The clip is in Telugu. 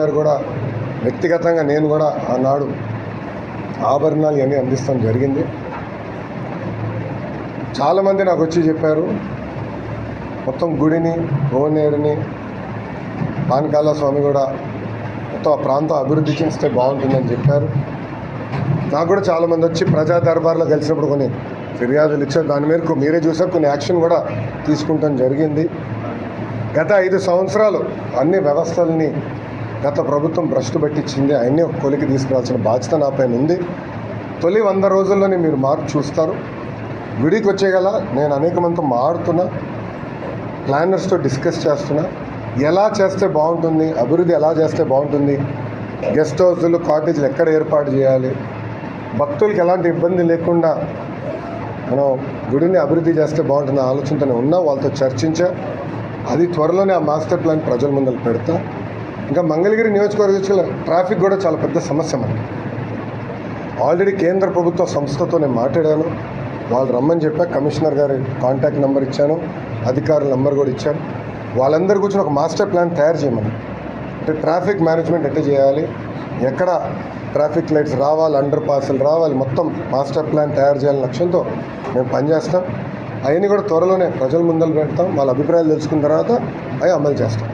గారు కూడా వ్యక్తిగతంగా నేను కూడా ఆనాడు ఆభరణాలు ఇవన్నీ అందిస్తాం జరిగింది. చాలామంది నాకు వచ్చి చెప్పారు మొత్తం గుడిని భువనేరుని పానకాల స్వామి కూడా మొత్తం ఆ ప్రాంతం అభివృద్ధి చేస్తే బాగుంటుందని చెప్పారు. నాకు కూడా చాలామంది వచ్చి ప్రజా దర్బార్లో కలిసినప్పుడు కొన్ని ఫిర్యాదులు ఇచ్చారు. దాని మేరకు మీరే చూసారు కొన్ని యాక్షన్ కూడా తీసుకుంటాం జరిగింది. గత ఐదు సంవత్సరాలు అన్ని వ్యవస్థల్ని గత ప్రభుత్వం భ్రష్టు పట్టించింది. అవన్నీ ఒక కొలికి తీసుకురావాల్సిన బాధ్యత నా పైన ఉంది. తొలి వంద రోజుల్లోనే మీరు మార్పు చూస్తారు. గుడికి వచ్చేగల నేను అనేక మందితో మారుతున్నా ప్లానర్స్తో డిస్కస్ చేస్తున్నా. ఎలా చేస్తే బాగుంటుంది? అభివృద్ధి ఎలా చేస్తే బాగుంటుంది? గెస్ట్ హౌస్లు కాటేజీలు ఎక్కడ ఏర్పాటు చేయాలి? భక్తులకి ఎలాంటి ఇబ్బంది లేకుండా మనం గుడిని అభివృద్ధి చేస్తే బాగుంటుంది ఆలోచనతోనే ఉన్నా. వాళ్ళతో చర్చించా. అది త్వరలోనే ఆ మాస్టర్ ప్లాన్ ప్రజల ముందర పెడతా. ఇంకా మంగళగిరి నియోజకవర్గంలో ట్రాఫిక్ కూడా చాలా పెద్ద సమస్య మనకి. ఆల్రెడీ కేంద్ర ప్రభుత్వ సంస్థతో నేను మాట్లాడాను. వాళ్ళు రమ్మని చెప్పా కమిషనర్ గారి కాంటాక్ట్ నెంబర్ ఇచ్చాను అధికారుల నెంబర్ కూడా ఇచ్చాను. వాళ్ళందరి కూర్చొని ఒక మాస్టర్ ప్లాన్ తయారు చేయమని. అంటే ట్రాఫిక్ మేనేజ్మెంట్ ఎట్లా చేయాలి ఎక్కడ ట్రాఫిక్ లైట్స్ రావాలి అండర్ పాసులు రావాలి మొత్తం మాస్టర్ ప్లాన్ తయారు చేయాలని లక్ష్యంతో మేము పనిచేస్తాం. అవన్నీ కూడా త్వరలోనే ప్రజల ముందర పెడతాం. వాళ్ళ అభిప్రాయాలు తెలుసుకున్న తర్వాత అవి అమలు చేస్తాం.